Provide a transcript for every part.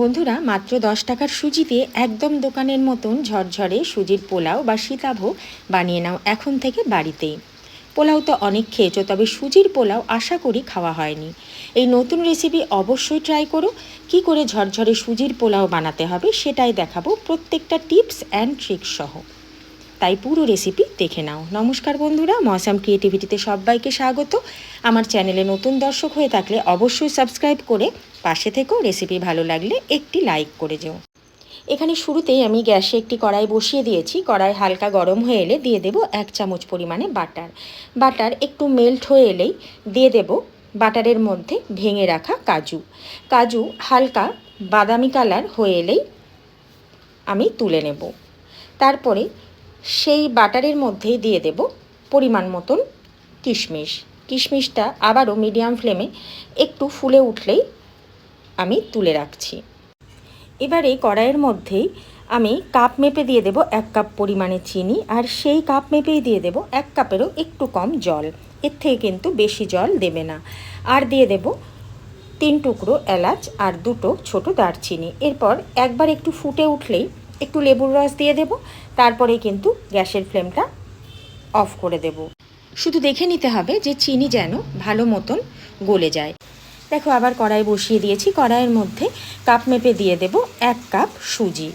বন্ধুরা, মাত্র দশ টাকার সুজিতে একদম দোকানের মতন ঝরঝরে সুজির পোলাও বা সীতাভোগ বানিয়ে নাও এখন থেকে বাড়িতে পোলাও তো অনেক খেয়েছো, তবে সুজির পোলাও আশা করি খাওয়া হয়নি। এই নতুন রেসিপি অবশ্যই ট্রাই করো। কি করে ঝরঝরে সুজির পোলাও বানাতে হবে সেটাই দেখাবো। প্রত্যেকটা টিপস অ্যান্ড ট্রিক্স সহ। তাই পুরো রেসিপি দেখে নাও। নমস্কার বন্ধুরা মৌসাম ক্রিয়েটিভিটিতে সবাইকে স্বাগত। আমার চ্যানেলে নতুন দর্শক হয়ে থাকলে অবশ্যই সাবস্ক্রাইব করে পাশে থেকেও রেসিপি ভালো লাগলে একটি লাইক করে যেও। এখানে শুরুতেই আমি গ্যাসে একটি কড়াই বসিয়ে দিয়েছি। কড়াই হালকা গরম হয়ে এলে দিয়ে দেব এক চামচ পরিমাণে বাটার বাটার একটু মেল্ট হয়ে এলেই দিয়ে দেব বাটারের মধ্যে ভেঙে রাখা কাজু। কাজু হালকা বাদামি কালার হয়ে এলেই আমি তুলে নেব। তারপরে সেই বাটারের মধ্যেই দিয়ে দেব পরিমাণ মতন কিশমিশ। কিশমিশটা আবারও মিডিয়াম ফ্লেমে একটু ফুলে উঠলেই আমি তুলে রাখছি। এবারে কড়াইয়ের মধ্যেই আমি কাপ মেপে দিয়ে দেব এক কাপ পরিমাণে চিনি আর সেই কাপ মেপেই দিয়ে দেব এক কাপেরও একটু কম জল। এর থেকে কিন্তু বেশি জল দেবে না। আর দিয়ে দেব তিন টুকরো এলাচ আর দুটো ছোট দারচিনি। এরপর একবার একটু ফুটে উঠলেই একটু লেবুর রস দিয়ে দেব তারপরে কিন্তু গ্যাসের ফ্লেমটা অফ করে দেব। শুধু দেখে নিতে হবে যে চিনি যেন ভালো মতন গলে যায়। দেখো আবার কড়াই বসিয়ে দিয়েছি, কড়াইয়ের মধ্যে কাপ মেপে দিয়ে দেব এক কাপ সুজি।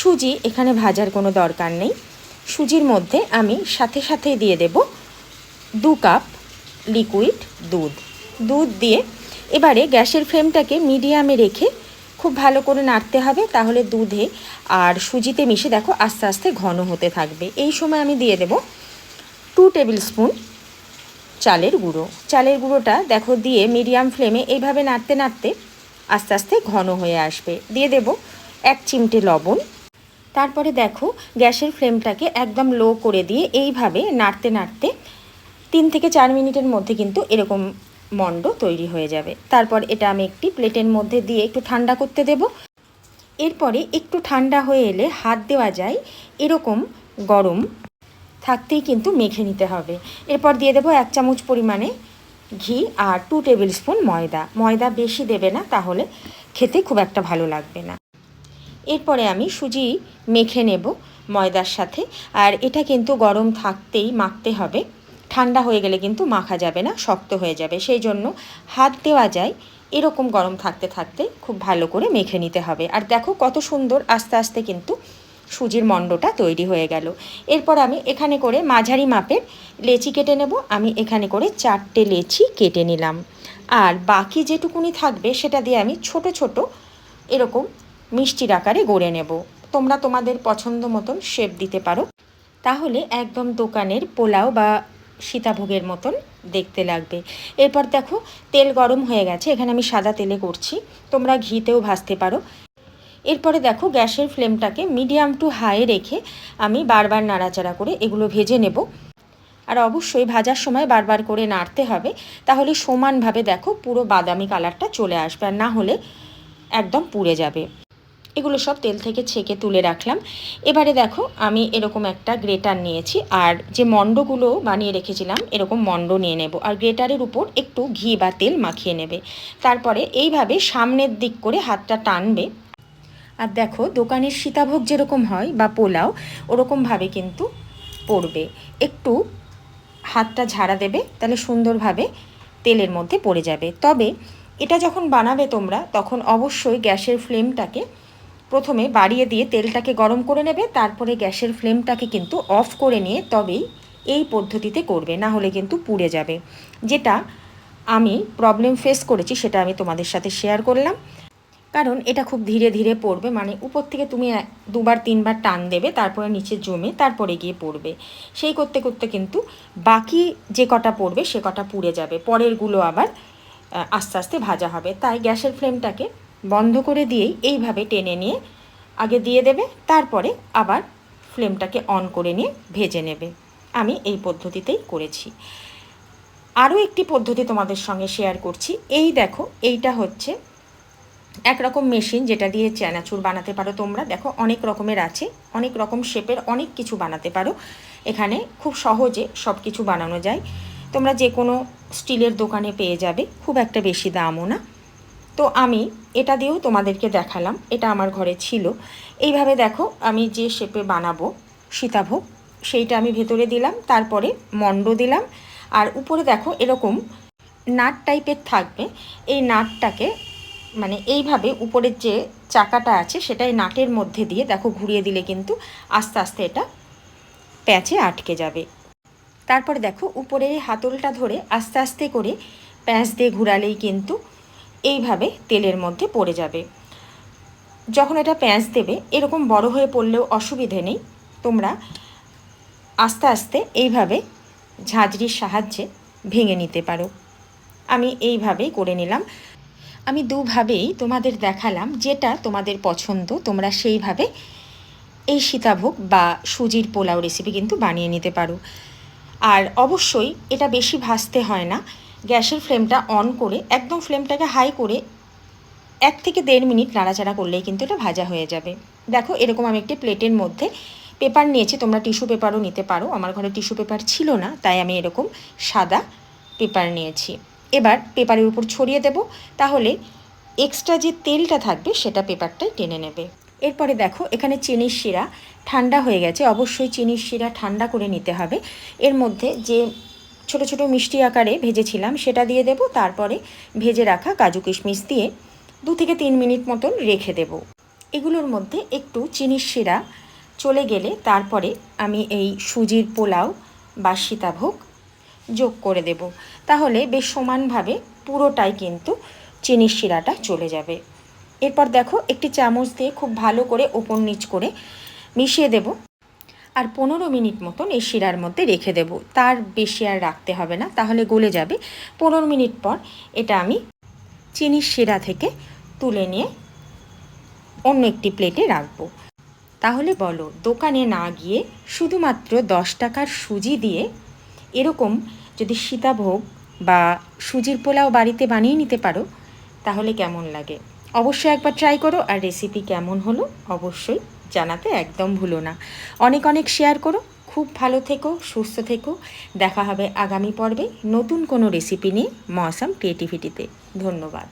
সুজি এখানে ভাজার কোনো দরকার নেই। সুজির মধ্যে আমি সাথে সাথে দিয়ে দেব দু কাপ লিকুইড দুধ। দুধ দিয়ে এবারে গ্যাসের ফ্লেমটাকে মিডিয়ামে রেখে খুব ভালো করে নাড়তে হবে, তাহলে দুধে আর সুজিতে মিশে দেখো আস্তে আস্তে ঘন হতে থাকবে। এই সময় আমি দিয়ে দেব টু টেবিল স্পুন চালের গুঁড়ো। চালের গুঁড়োটা দেখো দিয়ে মিডিয়াম ফ্লেমে এইভাবে নাড়তে নাড়তে আস্তে আস্তে ঘন হয়ে আসবে। দিয়ে দেব এক চিমটে লবণ। তারপরে দেখো গ্যাসের ফ্লেমটাকে একদম লো করে দিয়ে এইভাবে নাড়তে নাড়তে তিন থেকে চার মিনিটের মধ্যে কিন্তু এরকম মণ্ড তৈরি হয়ে যাবে। তারপর এটা আমি একটি প্লেটের মধ্যে দিয়ে একটু ঠান্ডা করতে দেব। এরপরে একটু ঠান্ডা হয়ে এলে হাত দেওয়া যায় এরকম গরম। থাকতেই কিন্তু মেখে নিতে হবে। এরপর দিয়ে দেবো এক চামচ পরিমাণে ঘি আর টু টেবিল স্পুন ময়দা। ময়দা বেশি দেবে না, তাহলে খেতে খুব একটা ভালো লাগবে না। এরপরে আমি সুজি মেখে নেব ময়দার সাথে। আর এটা কিন্তু গরম থাকতেই মাখতে হবে। ঠান্ডা হয়ে গেলে কিন্তু মাখা যাবে না, শক্ত হয়ে যাবে। সেই জন্য হাত দেওয়া যায়, এরকম গরম থাকতে থাকতে খুব ভালো করে মেখে নিতে হবে। আর দেখো কত সুন্দর আস্তে আস্তে কিন্তু সুজির মণ্ডটা তৈরি হয়ে গেল। এরপর আমি এখানে করে মাঝারি মাপের লেচি কেটে নেব। আমি এখানে করে চারটে লেচি কেটে নিলাম। আর বাকি যেটুকুনি থাকবে সেটা দিয়ে আমি ছোট ছোট এরকম মিষ্টির আকারে গড়ে নেব। তোমরা তোমাদের পছন্দ মতন শেপ দিতে পারো। তাহলে একদম দোকানের পোলাও বা সীতাভোগের মতন দেখতে লাগবে। এরপর দেখো, তেল গরম হয়ে গেছে, এখানে আমি সাদা তেলে করছি, তোমরা ঘিতেও ভাজতে পারো। এরপরে দেখো, গ্যাসের ফ্লেমটাকে মিডিয়াম টু হাই রেখে আমি বারবার নাড়াচাড়া করে এগুলো ভেজে নেব। আর অবশ্যই ভাজার সময় বারবার করে নাড়তে হবে, তাহলে সমানভাবে দেখো পুরো বাদামি কালারটা চলে আসবে, আর না হলে একদম পুড়ে যাবে। এগুলো সব তেল থেকে ছেঁকে তুলে রাখলাম। এবারে দেখো, আমি এরকম একটা গ্রেটার নিয়েছি আর যে মণ্ডগুলো বানিয়ে রেখেছিলাম, এরকম মণ্ড নিয়ে নেব আর গ্রেটারের উপর একটু ঘি বা তেল মাখিয়ে নেবে। তারপরে এইভাবে সামনের দিক করে হাতটা টানবে। আর দেখো, দোকানের সীতাভোগ যেরকম হয় বা পোলাও, ওরকমভাবে কিন্তু পড়বে। একটু হাতটা ঝাড়া দেবে, তাহলে সুন্দরভাবে তেলের মধ্যে পড়ে যাবে। তবে এটা যখন বানাবে তোমরা, তখন অবশ্যই গ্যাসের ফ্লেমটাকে প্রথমে বাড়িয়ে দিয়ে তেলটাকে গরম করে নেবে, তারপরে গ্যাসের ফ্লেমটাকে কিন্তু অফ করে নিয়ে তবেই এই পদ্ধতিতে করবে, না হলে কিন্তু পুড়ে যাবে। যেটা আমি প্রবলেম ফেস করেছি, সেটা আমি তোমাদের সাথে শেয়ার করলাম। কারণ এটা খুব ধীরে ধীরে পড়বে মানে উপর থেকে তুমি দুবার, তিনবার টান দেবে, তারপরে নিচে জমে তারপরে গিয়ে পড়বে। সেই করতে করতে কিন্তু বাকি যে কটা পড়বে, সে কটা পুড়ে যাবে। পরেরগুলো আবার আস্তে আস্তে ভাজা হবে। তাই গ্যাসের ফ্লেমটাকে বন্ধ করে দিয়েই এইভাবে টেনে নিয়ে আগে দিয়ে দেবে, তারপরে আবার ফ্লেমটাকে অন করে নিয়ে ভেজে নেবে। আমি এই পদ্ধতিতেই করেছি। আরও একটি পদ্ধতি তোমাদের সঙ্গে শেয়ার করছি। এই দেখো, এইটা হচ্ছে একরকম মেশিন যেটা দিয়ে চানাচুর বানাতে পারো তোমরা। দেখো, অনেক রকমের আছে, অনেক রকম শেপের অনেক কিছু বানাতে পারো। এখানে খুব সহজে সব কিছু বানানো যায়। তোমরা যে কোনো স্টিলের দোকানে পেয়ে যাবে, খুব একটা বেশি দামও না। তো আমি এটা দিয়েও তোমাদেরকে দেখালাম, এটা আমার ঘরে ছিল। এইভাবে দেখো আমি যে শেপে বানাবো সীতাভোগ, সেইটা আমি ভেতরে দিলাম, তারপরে মণ্ড দিলাম। আর উপরে দেখো এরকম নাট টাইপের থাকবে, এই নাটটাকে মানে এইভাবে উপরের যে চাকাটা আছে সেটাই নাটের মধ্যে দিয়ে দেখো ঘুরিয়ে দিলে কিন্তু আস্তে আস্তে এটা প্যাচে আটকে যাবে। তারপরে দেখো উপরে হাতলটা ধরে আস্তে আস্তে করে প্যাঁচ দিয়ে ঘুরালেই কিন্তু এইভাবে তেলের মধ্যে পড়ে যাবে। যখন এটা পেঁয়াজ দেবে, এরকম বড় হয়ে পড়লেও অসুবিধে নেই। তোমরা আস্তে আস্তে এইভাবে ঝাঁঝরির সাহায্যে ভেঙে নিতে পারো। আমি এইভাবেই করে নিলাম। আমি দুভাবেই তোমাদের দেখালাম যেটা তোমাদের পছন্দ। তোমরা সেইভাবে এই সীতাভোগ বা সুজির পোলাও রেসিপি কিন্তু বানিয়ে নিতে পারো। আর অবশ্যই এটা বেশি ভাজতে হয় না। গ্যাসের ফ্লেমটা অন করে, একদম ফ্লেমটাকে হাই করে এক থেকে দেড় মিনিট নাড়াচাড়া করলেই কিন্তু এটা ভাজা হয়ে যাবে। দেখো, এরকম আমি একটি প্লেটের মধ্যে পেপার নিয়েছি, তোমরা টিস্যু পেপারও নিতে পারো। আমার ঘরে টিস্যু পেপার ছিল না, তাই আমি এরকম সাদা পেপার নিয়েছি। এবার পেপারের উপর ছড়িয়ে দেব, তাহলে এক্সট্রা যে তেলটা থাকবে, সেটা পেপারটাই টেনে নেবে। এরপরে দেখো, এখানে চিনির শিরা ঠান্ডা হয়ে গেছে। অবশ্যই চিনির শিরা ঠান্ডা করে নিতে হবে। এর মধ্যে যে ছোট ছোট মিষ্টি আকারে ভেজেছিলাম, সেটা দিয়ে দেব, তারপরে ভেজে রাখা কাজু কিশমিশ দিয়ে দু থেকে তিন মিনিট মতন রেখে দেব। এগুলোর মধ্যে একটু চিনির শিরা চলে গেলে তারপরে আমি এই সুজির পোলাও বা সীতাভোগ যোগ করে দেব। তাহলে বেশ সমানভাবে পুরোটাই কিন্তু চিনির শিরাটা চলে যাবে। এরপর দেখো, একটি চামচ দিয়ে খুব ভালো করে ওপর নিচ করে মিশিয়ে দেব। আর পনেরো মিনিট মতন এই শিরার মধ্যে রেখে দেব। তার বেশি আর রাখতে হবে না, তাহলে গলে যাবে। পনেরো মিনিট পর এটা আমি চিনির শিরা থেকে তুলে নিয়ে অন্য একটি প্লেটে রাখব। তাহলে বলো, দোকানে না গিয়ে শুধুমাত্র দশ টাকার সুজি দিয়ে এরকম যদি সীতাভোগ বা সুজির পোলাও বাড়িতে বানিয়ে নিতে পারো, তাহলে কেমন লাগে? অবশ্যই একবার ট্রাই করো, আর রেসিপি কেমন হলো অবশ্যই জানাতে একদম ভুলো না। অনেক অনেক শেয়ার করো। খুব ভালো থেকো, সুস্থ থেকো। দেখা হবে আগামী পর্বে নতুন কোনো রেসিপি নিয়ে মৌসাম ক্রিয়েটিভিটিতে ধন্যবাদ।